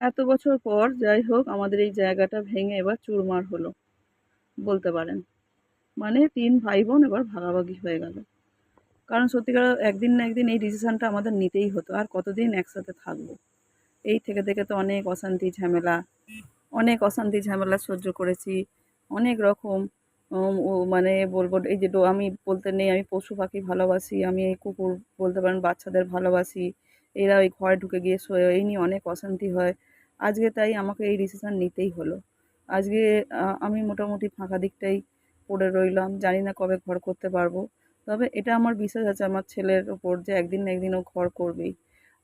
এত বছর পর যাই হোক, আমাদের এই জায়গাটা ভেঙে এবার চুরমার হলো, বলতে পারেন। মানে তিন ভাই বোন এবার ভাগাভাগি হয়ে গেল। কারণ সত্যিকার একদিন না একদিন এই ডিসিশানটা আমাদের নিতেই হতো, আর কতদিন একসাথে থাকব? এই থেকে থেকে তো অনেক অশান্তি, ঝামেলা, অনেক অশান্তি, ঝামেলা সহ্য করেছি, অনেক রকম ও মানে বলব, এই যে, আমি বলতে নেই, আমি পশু পাখি ভালোবাসি, আমি এই কুকুর বলতে পারেন, বাচ্চাদের ভালোবাসি এরা ওই ঘরে ঢুকে গিয়ে শোয়, এই নিয়ে অনেক অশান্তি হয়। আজকে তাই আমাকে এই ডিসিশান নিতেই হলো। আজকে আমি মোটামুটি ফাঁকা দিকটাই পড়ে রইলাম। জানি না কবে ঘর করতে পারব। তবে এটা আমার বিশ্বাস আছে আমার ছেলের ওপর যে একদিন না একদিন ও ঘর করবেই।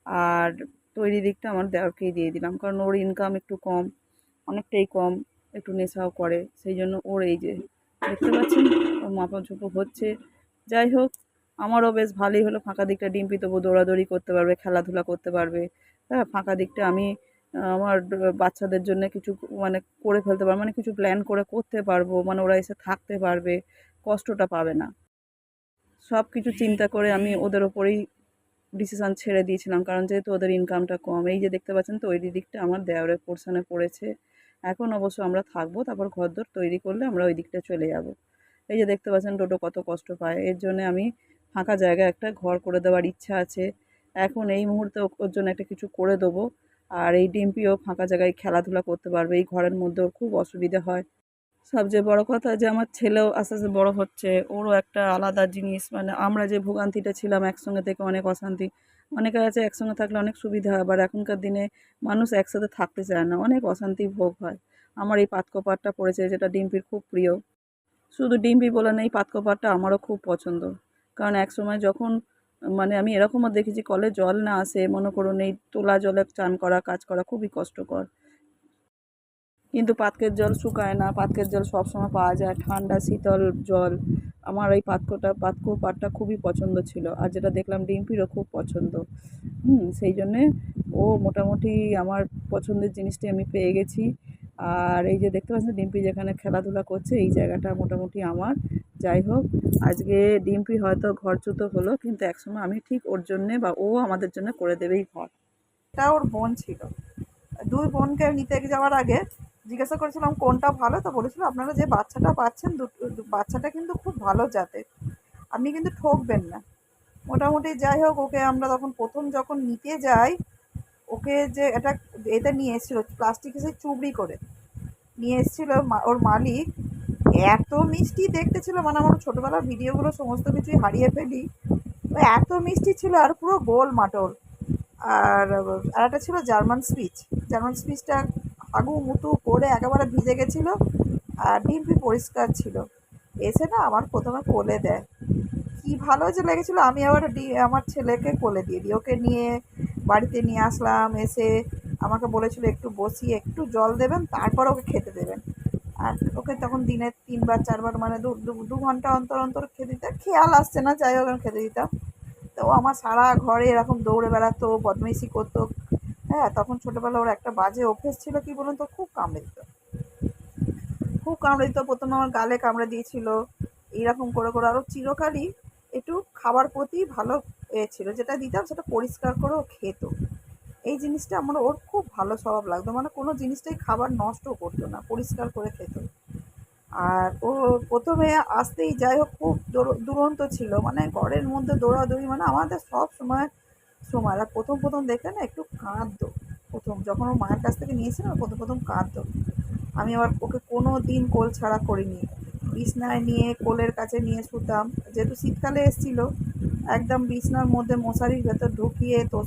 আর তৈরি দিকটা আমার দেওরকেই দিয়ে দিলাম। কারণ ওর ইনকাম একটু কম, অনেকটাই কম, একটু নেশাও করে। সেই জন্য ওর এই যে, দেখতে পাচ্ছেন? ওর মাপাঝুপো হচ্ছে। যাই হোক আমারও বেশ ভালোই হলো। ফাঁকা দিকটা ডিম্পি তবু দৌড়াদৌড়ি করতে পারবে, খেলাধুলা করতে পারবে। হ্যাঁ ফাঁকা দিকটা আমি আমার বাচ্চাদের জন্য কিছু মানে করে ফেলতে পারব মানে কিছু প্ল্যান করে করতে পারব মানে ওরা এসে থাকতে পারবে, কষ্টটা পাবে না। সব কিছু চিন্তা করে আমি ওদের ওপরেই ডিসিশান ছেড়ে দিয়েছিলাম, কারণ যেহেতু ওদের ইনকামটা কম, এই যে দেখতে পাচ্ছেন তো, ওই দিকটা আমার দেওরের পোর্শনে পড়েছে। এখন অবশ্য আমরা থাকব, তারপর ঘরদোর তৈরি করলে আমরা ওই দিকটা চলে যাব। এই যে দেখতে পাচ্ছেন, টোটো কত কষ্ট পায়। এর জন্য আমি ফাঁকা জায়গায় একটা ঘর করে দেওয়ার ইচ্ছা আছে। এখন এই মুহূর্তে ওর জন্য একটা কিছু করে দেবো। আর এই ডিম্পিও ফাঁকা জায়গায় খেলাধুলা করতে পারবে। এই ঘরের মধ্যে খুব অসুবিধা হয়। সবচেয়ে বড় কথা যে আমার ছেলেও আস্তে আস্তে বড় হচ্ছে। ওরও একটা আলাদা জিনিস মানে আমরা যে ভোগান্তিটা ছিলাম একসঙ্গে থেকে অনেক অশান্তি অনেকের আছে একসঙ্গে থাকলে অনেক সুবিধা হয়, আবার এখনকার দিনে মানুষ একসাথে থাকতে চায় না। অনেক অশান্তি ভোগ হয়। আমার এই পাতকোপারটা পড়েছে, যেটা ডিম্পির খুব প্রিয়। শুধু ডিম্পি বলে না, এই পাতকোপারটা আমারও খুব পছন্দ। কারণ এক সময় যখন মানে আমি এরকমও দেখেছি কলে জল না আসে, মনে করুন এই তোলা জলে চান করা, কাজ করা খুবই কষ্টকর। কিন্তু পাতকের জল শুকায় না, পাতকের জল সবসময় পাওয়া যায়, ঠান্ডা শীতল জল। আমার এই পাতকোটা, পাতকো পাটটা খুবই পছন্দ ছিল, আর যেটা দেখলাম ডিম্পিরও খুব পছন্দ। হুম, সেই জন্যে ও মোটামুটি আমার পছন্দের জিনিসটি আমি পেয়ে গেছি। আর এই যে দেখতে পাচ্ছেন ডিম্পি যেখানে খেলাধুলা করছে, এই জায়গাটা মোটামুটি আমার যাই হোক আজকে ডিম্পি হয়তো ঘরচ্যুত হলো, কিন্তু একসময় আমি ঠিক ওর জন্যে বা ও আমাদের জন্য করে দেবেই ঘর। এটা ওর বোন ছিল। দুই বোনকে নিতে যাওয়ার আগে জিজ্ঞাসা করেছিলাম, কোনটা ভালো? তো বলেছিল, আপনারা যে বাচ্চাটা পাচ্ছেন বাচ্চাটা কিন্তু খুব ভালো জাতের। আপনি কিন্তু ঠকবেন না। মোটামুটি যাই হোক, ওকে আমরা তখন প্রথম যখন নিতে যাই, ওকে যে এটা এতে নিয়ে এসেছিল, প্লাস্টিক এসে চুবড়ি করে। নিয়ে এসেছিল ওর মালিক। এত মিষ্টি দেখতে ছিল মানে আমার ছোটোবেলার ভিডিওগুলো সমস্ত কিছুই হারিয়ে ফেলি। এত মিষ্টি ছিল আর পুরো গোল মাটল। আর আর একটা ছিল জার্মান স্পিচ। জার্মান স্পিচটা আগু মুতু করে একেবারে ভিজে গেছিল আর ডিম্পি পরিষ্কার ছিল। এসে না আমার প্রথমে কোলে দেয়। কি ভালো যে লেগেছিলো, আমি আবার আমার ছেলেকে কোলে দিয়ে দিই। ওকে নিয়ে বাড়িতে নিয়ে আসলাম, এসে আমাকে বলেছিল একটু বসিয়ে একটু জল দেবেন, তারপর ওকে খেতে দেবেন। আর ওকে তখন দিনে তিনবার, চারবার মানে দু, দু- ঘণ্টা অন্তর অন্তর খেতে দিতাম খেয়াল আসছে না, যাই হোক খেতে দিতাম। তো আমার সারা ঘরে এরকম দৌড়ে বেড়াতো, বদমাইশি করতো। হ্যাঁ তখন ছোটোবেলা ওর একটা বাজে অভ্যেস ছিল কি বলুন তো? খুব কামড়ে দিত। খুব কামড়ে দিত। প্রথমে আমার গালে কামড়ে দিয়েছিল। এইরকম করে করে আরও চিরকালই একটু খাবার প্রতি ভালো এ ছিল। যেটা দিতাম সেটা পরিষ্কার করেও খেত। এই জিনিসটা আমার ওর খুব ভালো স্বভাব লাগতো। মানে কোনো জিনিসটাই খাবার নষ্ট করতো না, পরিষ্কার করে খেত। আর ও প্রথমে আসতেই যাই হোক খুব দুরন্ত ছিল। মানে ঘরের মধ্যে দৌড়াদৌড়ি মানে আমাদের সব সময় সময়। আর প্রথম প্রথম দেখে না একটু কাঁদতো। প্রথম যখন ও মায়ের কাছ থেকে নিয়েছিল না, প্রথম প্রথম কাঁদতো। আমি আবার ওকে কোনো দিন কোল ছাড়া করিনি। বিছনায় নিয়ে কোলের কাছে নিয়ে শুতাম। যেহেতু শীতকালে এসেছিল, একদম বিছনার মধ্যে মশারির ভেতর ঢুকিয়ে তো